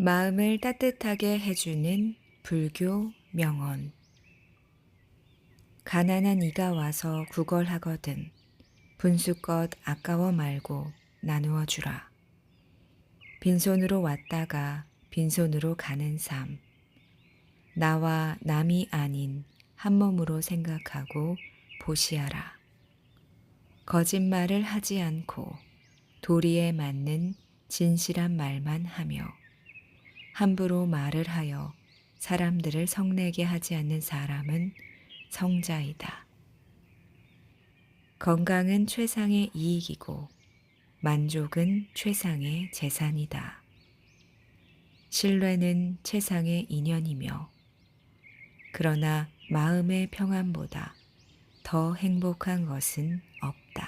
마음을 따뜻하게 해주는 불교 명언. 가난한 이가 와서 구걸하거든 분수껏 아까워 말고 나누어 주라. 빈손으로 왔다가 빈손으로 가는 삶. 나와 남이 아닌 한 몸으로 생각하고 보시하라. 거짓말을 하지 않고 도리에 맞는 진실한 말만 하며 함부로 말을 하여 사람들을 성내게 하지 않는 사람은 성자이다. 건강은 최상의 이익이고 만족은 최상의 재산이다. 신뢰는 최상의 인연이며 그러나 마음의 평안보다 더 행복한 것은 없다.